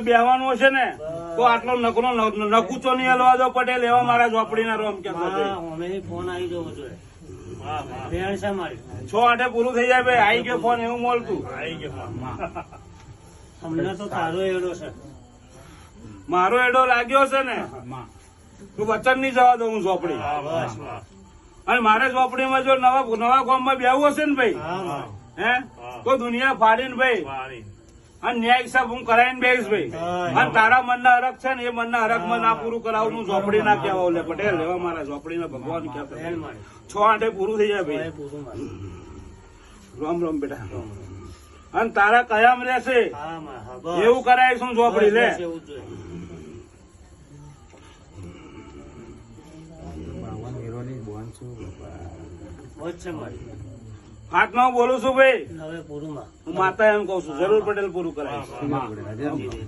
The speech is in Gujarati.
બેહવાનું હશે ને તો આટલો નકરો નકુચો નહીં હલવા દો પટેલ એવા મારા ઝોપડીના રોમ કે ફોન આવી જવો જોઈએ છે છ આઠે પૂરું થઈ જાય ભાઈ આઈ ગયો ફોન એવું મળતું અમને તો તારો એડો છે. મારો એડો લાગ્યો છે ને તું વચન નહીં જવા દઉં હું ઝોપડી. અને મારે ઝોપડીમાં જો નવા નવા ગામમાં બેહવું હશે ને ભાઈ. હે તો દુનિયા ફાડીને ભાઈ. અને ન્યાય હિસાબ હું કરાવીને બેસ ભાઈ. અને તારા મનના હરક છે ને એ મનના હરકમાં ના પૂરું કરાવું હું ઝોપડી ના કહેવા લે પટેલ લેવા મારા ઝોપડીના ભગવાન ભેળ કહેતા. છ આઠે પૂરું થઈ જાય ભાઈ. રોમ રોમ રામ રામ બેટા. અને તારા કયામ રહેશે. એવું કરાવીશ હું ઝોપડી લે. એવું જ જોઈએ. મારી. હાથમાં બોલું છું ભાઈ? હવે પૂરું હું માતા એમ કઉ છું જરૂર પટેલ પૂરું જી.